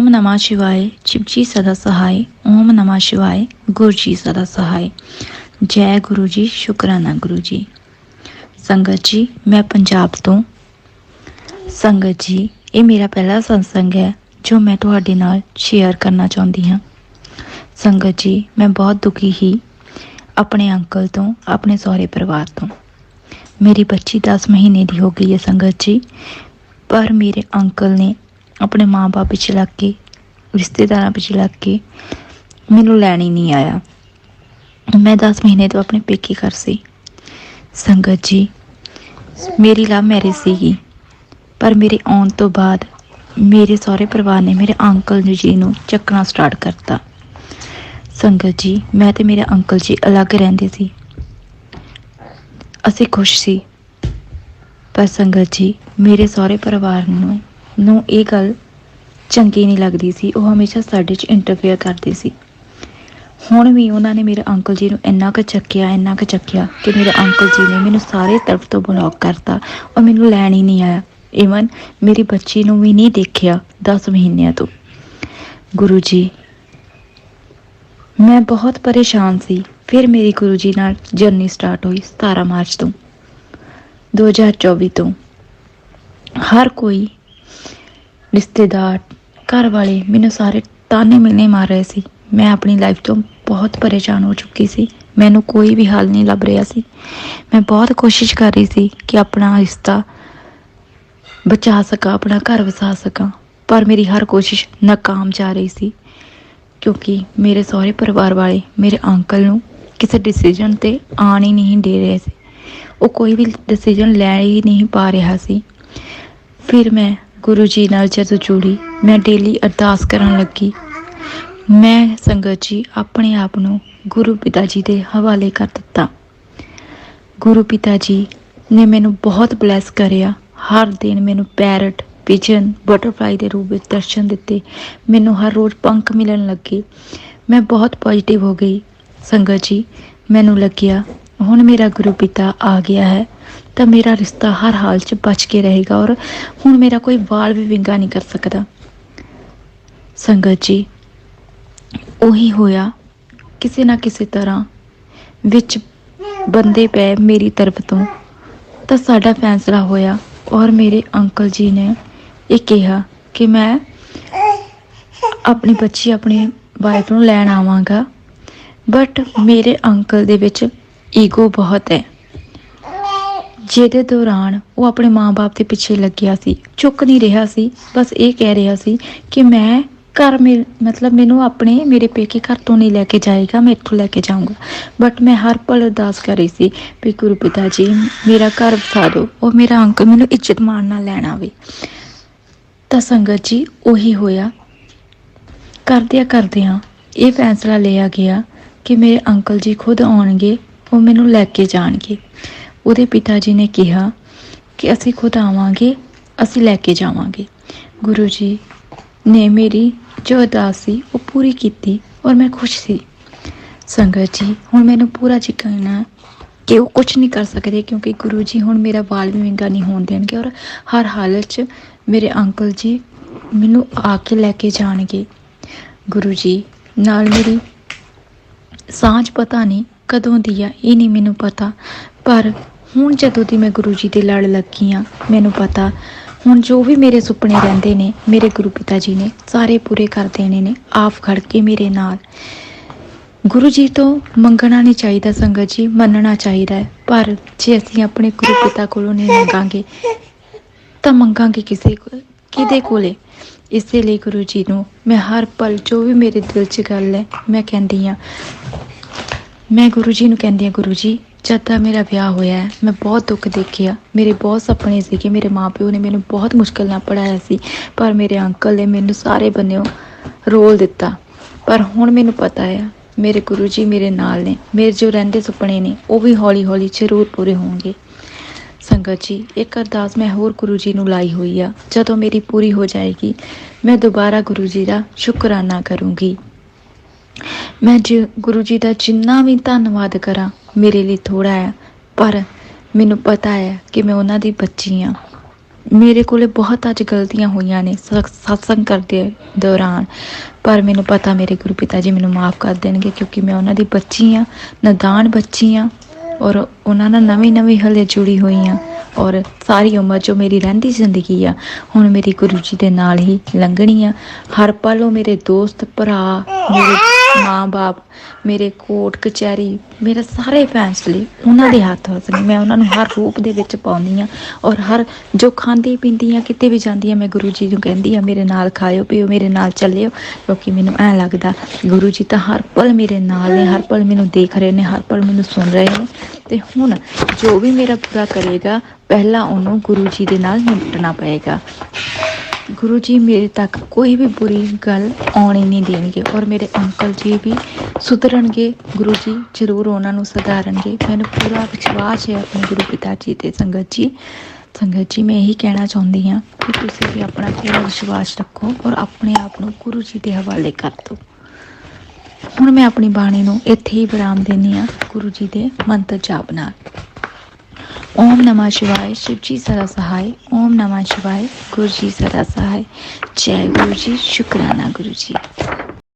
ਓਮ ਨਮः ਸ਼ਿਵਾਏ ਚਿਪਜੀ ਸਦਾ ਸਹਾਈ ਓਮ ਨਮः ਸ਼ਿਵਾਏ ਗੁਰੂ ਜੀ ਸਦਾ ਸਹਾਈ ਜੈ ਗੁਰੂ ਜੀ ਸ਼ੁਕਰਾਨਾ ਗੁਰੂ ਜੀ ਸੰਗਤ ਜੀ ਮੈਂ ਪੰਜਾਬ ਤੋਂ ਸੰਗਤ ਜੀ ਇਹ ਮੇਰਾ ਪਹਿਲਾ ਸੰਸੰਗ ਹੈ ਜੋ ਮੈਂ ਤੁਹਾਡੇ ਨਾਲ ਸ਼ੇਅਰ ਕਰਨਾ ਚਾਹੁੰਦੀ ਹਾਂ ਸੰਗਤ ਜੀ ਮੈਂ ਬਹੁਤ ਦੁਖੀ ਹੀ ਆਪਣੇ ਅੰਕਲ ਤੋਂ ਆਪਣੇ ਸਹੁਰੇ ਪਰਿਵਾਰ ਤੋਂ ਮੇਰੀ ਬੱਚੀ 10 ਮਹੀਨੇ ਦੀ ਹੋ ਗਈ ਹੈ ਸੰਗਤ ਜੀ ਪਰ ਮੇਰੇ ਅੰਕਲ ਨੇ ਆਪਣੇ ਮਾਪੇ ਪਿੱਛੇ ਲੱਗ ਕੇ, ਰਿਸ਼ਤੇਦਾਰਾਂ ਪਿੱਛੇ ਲੱਗ ਕੇ ਮੈਨੂੰ ਲੈਣ ਹੀ ਨਹੀਂ ਆਇਆ। ਮੈਂ 10 ਮਹੀਨੇ ਤੋਂ ਆਪਣੇ ਪੇਕੇ ਘਰ ਸੀ। ਸੰਗਤ ਜੀ, ਮੇਰੀ ਲਵ ਮੈਰਿਜ ਸੀਗੀ। ਪਰ ਮੇਰੇ ਆਉਣ ਤੋਂ ਬਾਅਦ ਮੇਰੇ ਸਹੁਰੇ ਪਰਿਵਾਰ ਨੇ ਮੇਰੇ ਅੰਕਲ ਜੀ ਨੂੰ ਚੱਕਣਾ ਸਟਾਰਟ ਕਰਤਾ। ਸੰਗਤ ਜੀ, ਮੈਂ ਤੇ ਮੇਰੇ ਅੰਕਲ ਜੀ ਅਲੱਗ ਰਹਿੰਦੇ ਸੀ। ਅਸੀਂ ਖੁਸ਼ ਸੀ। ਪਰ ਸੰਗਤ ਜੀ, ਮੇਰੇ ਸਹੁਰੇ ਪਰਿਵਾਰ ਨੂੰ ਨੂੰ ਇਹ ਗੱਲ ਚੰਗੀ ਨਹੀਂ ਲੱਗਦੀ ਸੀ। ਉਹ ਹਮੇਸ਼ਾ ਸਾਡੇ 'ਚ ਇੰਟਰਫੇਅਰ ਕਰਦੇ ਸੀ। ਹੁਣ ਵੀ ਉਹਨਾਂ ਨੇ ਮੇਰੇ ਅੰਕਲ ਜੀ ਨੂੰ ਇੰਨਾ ਕੁ ਚੱਕਿਆ, ਇੰਨਾ ਕੁ ਚੱਕਿਆ ਕਿ ਮੇਰੇ ਅੰਕਲ ਜੀ ਨੇ ਮੈਨੂੰ ਸਾਰੇ ਤਰਫ ਤੋਂ ਬਲੌਕ ਕਰਤਾ ਔਰ ਮੈਨੂੰ ਲੈਣ ਹੀ ਨਹੀਂ ਆਇਆ। ਇਵਨ ਮੇਰੀ ਬੱਚੀ ਨੂੰ ਵੀ ਨਹੀਂ ਦੇਖਿਆ 10 ਮਹੀਨਿਆਂ ਤੋਂ। ਗੁਰੂ ਜੀ, ਮੈਂ ਬਹੁਤ ਪਰੇਸ਼ਾਨ ਸੀ। ਫਿਰ ਮੇਰੀ ਗੁਰੂ ਜੀ ਨਾਲ ਜਰਨੀ ਸਟਾਰਟ ਹੋਈ 17 ਮਾਰਚ ਤੋਂ 2024 ਤੋਂ। ਹਰ ਕੋਈ ਰਿਸ਼ਤੇਦਾਰ ਘਰ ਵਾਲੇ ਮੈਨੂੰ ਸਾਰੇ ਤਾਨੇ ਮਿਲਨੇ ਮਾਰ ਰਹੇ ਸੀ। ਮੈਂ ਆਪਣੀ ਲਾਈਫ ਤੋਂ ਬਹੁਤ ਪਰੇਸ਼ਾਨ ਹੋ ਚੁੱਕੀ ਸੀ। ਮੈਨੂੰ ਕੋਈ ਵੀ ਹੱਲ ਨਹੀਂ ਲੱਭ ਰਿਹਾ ਸੀ। ਮੈਂ ਬਹੁਤ ਕੋਸ਼ਿਸ਼ ਕਰ ਰਹੀ ਸੀ ਕਿ ਆਪਣਾ ਰਿਸ਼ਤਾ ਬਚਾ ਸਕਾਂ, ਆਪਣਾ ਘਰ ਵਸਾ ਸਕਾਂ, ਪਰ ਮੇਰੀ ਹਰ ਕੋਸ਼ਿਸ਼ ਨਾਕਾਮ ਜਾ ਰਹੀ ਸੀ, ਕਿਉਂਕਿ ਮੇਰੇ ਸਹੁਰੇ ਪਰਿਵਾਰ ਵਾਲੇ ਮੇਰੇ ਅੰਕਲ ਨੂੰ ਕਿਸੇ ਡਿਸੀਜਨ ਤੇ ਆਣ ਹੀ ਨਹੀਂ ਦੇ ਰਹੇ ਸੀ। ਉਹ ਕੋਈ ਵੀ ਡਿਸੀਜਨ ਲੈ ਹੀ ਨਹੀਂ ਪਾ ਰਿਹਾ ਸੀ। ਫਿਰ ਮੈਂ ਗੁਰੂ ਜੀ ਨਾਲ ਜਦੋਂ ਜੁੜੀ, ਮੈਂ ਡੇਲੀ ਅਰਦਾਸ ਕਰਨ ਲੱਗੀ। ਮੈਂ ਸੰਗਤ ਜੀ ਆਪਣੇ ਆਪ ਨੂੰ ਗੁਰੂ ਪਿਤਾ ਜੀ ਦੇ ਹਵਾਲੇ ਕਰ ਦਿੱਤਾ। ਗੁਰੂ ਪਿਤਾ ਜੀ ਨੇ ਮੈਨੂੰ ਬਹੁਤ ਬਲੈਸ ਕਰਿਆ। ਹਰ ਦਿਨ ਮੈਨੂੰ ਪੈਰਟ ਪਿਜਨ ਬਟਰਫਲਾਈ ਦੇ ਰੂਪ ਵਿੱਚ ਦਰਸ਼ਨ ਦਿੱਤੇ। ਮੈਨੂੰ ਹਰ ਰੋਜ਼ ਪੰਖ ਮਿਲਣ ਲੱਗੇ। ਮੈਂ ਬਹੁਤ ਪੋਜ਼ਿਟਿਵ ਹੋ ਗਈ। ਸੰਗਤ ਜੀ, ਮੈਨੂੰ ਲੱਗਿਆ, ਹੁਣ ਮੇਰਾ ਗੁਰੂ ਪਿਤਾ ਆ ਗਿਆ ਹੈ। ਤਾਂ ਮੇਰਾ ਰਿਸ਼ਤਾ ਹਰ ਹਾਲ 'ਚ ਬਚ ਕੇ ਰਹੇਗਾ ਔਰ ਹੁਣ ਮੇਰਾ ਕੋਈ ਵਾਲ ਵੀ ਵਿੰਗਾ ਨਹੀਂ ਕਰ ਸਕਦਾ। ਸੰਗਤ ਜੀ, ਉਹੀ ਹੋਇਆ ਕਿਸੇ ਨਾ ਕਿਸੇ ਤਰ੍ਹਾਂ ਵਿੱਚ ਬੰਦੇ ਪਏ ਮੇਰੀ ਤਰਫ ਤੋਂ। ਤਾਂ ਸਾਡਾ ਫੈਸਲਾ ਹੋਇਆ ਔਰ ਮੇਰੇ ਅੰਕਲ ਜੀ ਨੇ ਇਹ ਕਿਹਾ ਕਿ ਮੈਂ ਆਪਣੀ ਬੱਚੀ ਆਪਣੀ ਵਾਈਫ ਨੂੰ ਲੈਣ ਆਵਾਂਗਾ। ਬਟ ਮੇਰੇ ਅੰਕਲ ਦੇ ਵਿੱਚ ਈਗੋ ਬਹੁਤ ਹੈ। ਜਿਹਦੇ ਦੌਰਾਨ ਉਹ ਆਪਣੇ ਮਾਪੇ ਦੇ ਪਿੱਛੇ ਲੱਗਿਆ ਸੀ, ਚੁੱਕ ਨਹੀਂ ਰਿਹਾ ਸੀ, ਬਸ ਇਹ ਕਹਿ ਰਿਹਾ ਸੀ ਕਿ ਮੈਂ ਘਰ ਮੇ, ਮਤਲਬ ਮੈਨੂੰ ਆਪਣੇ ਮੇਰੇ ਪੇਕੇ ਘਰ ਤੋਂ ਨਹੀਂ ਲੈ ਕੇ ਜਾਏਗਾ, ਮੈਂ ਇੱਥੋਂ ਲੈ ਕੇ ਜਾਊਂਗਾ। ਬਟ ਮੈਂ ਹਰ ਪਲ ਅਰਦਾਸ ਕਰ ਰਹੀ ਸੀ ਵੀ ਗੁਰੂ ਪਿਤਾ ਜੀ, ਮੇਰਾ ਘਰ ਵਸਾ ਦਿਓ ਉਹ ਮੇਰਾ ਅੰਕਲ ਮੈਨੂੰ ਇੱਜ਼ਤ ਮਾਣ ਨਾਲ ਲੈਣ ਆਵੇ। ਤਾਂ ਸੰਗਤ ਜੀ, ਉਹੀ ਹੋਇਆ। ਕਰਦਿਆਂ ਕਰਦਿਆਂ ਇਹ ਫੈਸਲਾ ਲਿਆ ਗਿਆ ਕਿ ਮੇਰੇ ਅੰਕਲ ਜੀ ਖੁਦ ਆਉਣਗੇ, ਉਹ ਮੈਨੂੰ ਲੈ ਕੇ ਜਾਣਗੇ। ਉਹਦੇ ਪਿਤਾ ਜੀ ਨੇ ਕਿਹਾ ਕਿ ਅਸੀਂ ਖੁਦ ਆਵਾਂਗੇ, ਅਸੀਂ ਲੈ ਕੇ ਜਾਵਾਂਗੇ। ਗੁਰੂ ਜੀ ਨੇ ਮੇਰੀ ਜੋ ਅਰਦਾਸ ਸੀ, ਉਹ ਪੂਰੀ ਕੀਤੀ ਔਰ ਮੈਂ ਖੁਸ਼ ਸੀ। ਸੰਗਤ ਜੀ, ਹੁਣ ਮੈਨੂੰ ਪੂਰਾ ਯਕੀਨ ਹੈ ਕਿ ਉਹ ਕੁਝ ਨਹੀਂ ਕਰ ਸਕਦੇ ਕਿਉਂਕਿ ਗੁਰੂ ਜੀ ਹੁਣ ਮੇਰਾ ਵਾਲ ਵੀ ਵਿੰਗਾ ਨਹੀਂ ਹੋਣ ਦੇਣਗੇ ਔਰ ਹਰ ਹਾਲਤ 'ਚ ਮੇਰੇ ਅੰਕਲ ਜੀ ਮੈਨੂੰ ਆ ਕੇ ਲੈ ਕੇ ਜਾਣਗੇ। ਗੁਰੂ ਜੀ, ਨਾਲ ਮੇਰੀ ਸਾਂਝ ਪਤਾ ਨਹੀਂ ਕਦੋਂ ਦੀ ਆ, ਇਹ ਨਹੀਂ ਮੈਨੂੰ ਪਤਾ, ਪਰ ਹੁਣ ਜਦੋਂ ਦੀ ਮੈਂ ਗੁਰੂ ਜੀ ਦੇ ਲੜ ਲੱਗੀ ਆ, ਮੈਨੂੰ ਪਤਾ, ਹੁਣ ਜੋ ਵੀ ਮੇਰੇ ਸੁਪਨੇ ਰਹਿੰਦੇ ਨੇ, ਮੇਰੇ ਗੁਰੂ ਪਿਤਾ ਜੀ ਨੇ, ਸਾਰੇ ਪੂਰੇ ਕਰ ਦੇਣੇ ਨੇ, ਆਪ ਖੜ ਕੇ ਮੇਰੇ ਨਾਲ। ਗੁਰੂ ਜੀ ਤੋਂ ਮੰਗਣਾ ਨਹੀਂ ਚਾਹੀਦਾ ਸੰਗਤ ਜੀ, ਮੰਨਣਾ ਚਾਹੀਦਾ ਹੈ। ਪਰ ਜੇ ਅਸੀਂ ਆਪਣੇ ਗੁਰੂ ਪਿਤਾ ਕੋਲੋਂ ਨਹੀਂ ਮੰਗਾਂਗੇ, ਤਾਂ ਮੰਗਾਂਗੇ ਕਿਸੇ ਕੋਲ ਕਿਹਦੇ ਕੋਲੇ? ਇਸੇ ਲਈ ਗੁਰੂ ਜੀ ਨੂੰ ਮੈਂ ਹਰ ਪਲ ਜੋ ਵੀ ਮੇਰੇ ਦਿਲ 'ਚ ਗੱਲ ਹੈ, ਮੈਂ ਕਹਿੰਦੀ ਆ। ਮੈਂ ਗੁਰੂ ਜੀ ਨੂੰ ਕਹਿੰਦੀ ਆ, ਗੁਰੂ ਜੀ ਜਦ ਦਾ ਮੇਰਾ ਵਿਆਹ ਹੋਇਆ ਹੈ, ਮੈਂ ਬਹੁਤ ਦੁੱਖ ਦੇਖਿਆ ਮੇਰੇ ਬਹੁਤ ਸੁਪਨੇ ਸੀ ਕਿ ਮੇਰੇ ਮਾਪਿਓ ਨੇ ਮੈਨੂੰ ਬਹੁਤ ਮੁਸ਼ਕਲ ਨਾਲ ਪੜਾਇਆ ਸੀ, ਪਰ ਮੇਰੇ ਅੰਕਲ ਨੇ ਮੈਨੂੰ ਸਾਰੇ ਬੰਨਿਓ ਰੋਲ ਦਿੱਤਾ। ਪਰ ਹੁਣ ਮੈਨੂੰ ਪਤਾ ਹੈ, ਮੇਰੇ ਗੁਰੂ ਜੀ ਮੇਰੇ ਨਾਲ ਨੇ, ਮੇਰੇ ਜੋ ਰਹਿੰਦੇ ਸੁਪਨੇ ਨੇ, ਉਹ ਵੀ ਹੌਲੀ ਹੌਲੀ ਜ਼ਰੂਰ ਪੂਰੇ ਹੋਣਗੇ। ਸੰਗਤ ਜੀ, ਇੱਕ ਅਰਦਾਸ ਮੈਂ ਹੋਰ ਗੁਰੂ ਜੀ ਨੂੰ ਲਾਈ ਹੋਈ ਆ। ਜਦੋਂ ਮੇਰੀ ਪੂਰੀ ਹੋ ਜਾਏਗੀ, ਮੈਂ ਦੁਬਾਰਾ ਗੁਰੂ ਜੀ ਦਾ ਸ਼ੁਕਰਾਨਾ ਕਰੂੰਗੀ। ਮੈਂ ਜੀ, ਗੁਰੂ ਜੀ ਦਾ ਜਿੰਨਾ ਵੀ ਧੰਨਵਾਦ ਕਰਾਂ ਮੇਰੇ ਲਈ ਥੋੜਾ ਹੈ, ਪਰ ਮੈਨੂੰ ਪਤਾ ਹੈ ਕਿ ਮੈਂ ਉਹਨਾਂ ਦੀ ਬੱਚੀ ਹਾਂ। ਮੇਰੇ ਕੋਲੇ ਬਹੁਤ ਅੱਜ ਗਲਤੀਆਂ ਹੋਈਆਂ ਨੇ, ਸਤ- ਸਤਸੰਗ ਕਰਦੇ ਦੌਰਾਨ। ਪਰ ਮੈਨੂੰ ਪਤਾ ਮੇਰੇ ਗੁਰੂ ਪਿਤਾ ਜੀ ਮੈਨੂੰ ਮਾਫ ਕਰ ਦੇਣਗੇ ਕਿਉਂਕਿ ਮੈਂ ਉਹਨਾਂ ਦੀ ਬੱਚੀ ਆ ਨਦਾਨ ਬੱਚੀ ਆ ਔਰ ਉਹਨਾਂ ਨਾਲ ਨਵੀਂ ਨਵੀਂ ਹਲੇ ਜੁੜੀ ਹੋਈ ਆ ਔਰ ਸਾਰੀ ਉਮਰ ਜੋ ਮੇਰੀ ਰਹਿੰਦੀ ਜ਼ਿੰਦਗੀ ਆ, ਹੁਣ ਮੇਰੀ ਗੁਰੂ ਜੀ ਦੇ ਨਾਲ ਹੀ ਲੰਘਣੀ ਆ। ਹਰ ਪਲ ਉਹ ਮੇਰੇ ਦੋਸਤ, ਭਰਾ, ਮੇਰੇ ਮਾਂ-ਬਾਪ ਮੇਰੇ ਕੋਟ, ਕਚਹਿਰੀ, ਮੇਰੇ ਸਾਰੇ ਫੈਸਲੇ ਉਹਨਾਂ ਦੇ ਹੱਥ ਵਿੱਚ ਨੇ। ਮੈਂ ਉਹਨਾਂ ਨੂੰ ਹਰ ਰੂਪ ਦੇ ਵਿੱਚ ਪਾਉਂਦੀ ਆ ਔਰ ਹਰ ਜੋ ਖਾਂਦੀ ਪੀਂਦੀ ਆ ਕਿਤੇ ਵੀ ਜਾਂਦੀ ਆ ਮੈਂ ਗੁਰੂ ਜੀ ਨੂੰ ਕਹਿੰਦੀ ਆ ਮੇਰੇ ਨਾਲ ਖਾਇਓ, ਪੀਓ, ਮੇਰੇ ਨਾਲ ਚੱਲਿਓ। ਕਿਉਂਕਿ ਮੈਨੂੰ ਐ ਲੱਗਦਾ, ਗੁਰੂ ਜੀ ਤਾਂ ਹਰ ਪਲ ਮੇਰੇ ਨਾਲ ਨੇ, ਹਰ ਪਲ ਮੈਨੂੰ ਦੇਖ ਰਹੇ ਨੇ, ਹਰ ਪਲ ਮੈਨੂੰ ਸੁਣ ਰਹੇ ਨੇ। ਤੇ ਹੁਣ ਜੋ ਵੀ ਮੇਰਾ ਪੂਰਾ ਕਰੇਗਾ, ਪਹਿਲਾਂ ਉਹਨੂੰ ਗੁਰੂ ਜੀ ਦੇ ਨਾਲ ਨਿਪਟਣਾ ਪਏਗਾ। ਗੁਰੂ ਜੀ ਮੇਰੇ ਤੱਕ ਕੋਈ ਵੀ ਬੁਰੀ ਗੱਲ ਆਉਣੀ ਨਹੀਂ ਦੇਣਗੇ ਔਰ ਮੇਰੇ ਅੰਕਲ ਜੀ ਵੀ ਸੁਧਰਨਗੇ, ਗੁਰੂ ਜੀ ਜ਼ਰੂਰ ਉਹਨਾਂ ਨੂੰ ਸੁਧਾਰਨਗੇ। ਮੈਨੂੰ ਪੂਰਾ ਵਿਸ਼ਵਾਸ ਹੈ ਆਪਣੇ ਗੁਰੂ ਪਿਤਾ ਜੀ ਤੇ ਸੰਗਤ ਜੀ। ਸੰਗਤ ਜੀ, ਮੈਂ ਇਹੀ ਕਹਿਣਾ ਚਾਹੁੰਦੀ ਹਾਂ ਕਿ ਤੁਸੀਂ ਵੀ ਆਪਣਾ ਪੂਰਾ ਵਿਸ਼ਵਾਸ ਰੱਖੋ ਔਰ ਆਪਣੇ ਆਪ ਨੂੰ ਗੁਰੂ ਜੀ ਦੇ ਹਵਾਲੇ ਕਰ ਦਿਓ। ਹੁਣ ਮੈਂ ਆਪਣੀ ਬਾਣੀ ਨੂੰ ਇੱਥੇ ਹੀ ਵਿਰਾਮ ਦੇਣੀ ਆ ਗੁਰੂ ਜੀ ਦੇ ਮੰਤਰ ਜਾਪ ਨਾਲ। ਓਮ ਨਮਾ ਸ਼ਿਵਾਏ, ਸ਼ਿਵ ਜੀ ਸਦਾ ਸਹਾਈ। ਓਮ ਨਮਾ ਸ਼ਿਵਾਏ, ਗੁਰੂ ਜੀ ਸਦਾ ਸਹਾਈ। ਜੈ ਗੁਰੂ ਜੀ, ਸ਼ੁਕਰਾਨਾ ਗੁਰੂ ਜੀ।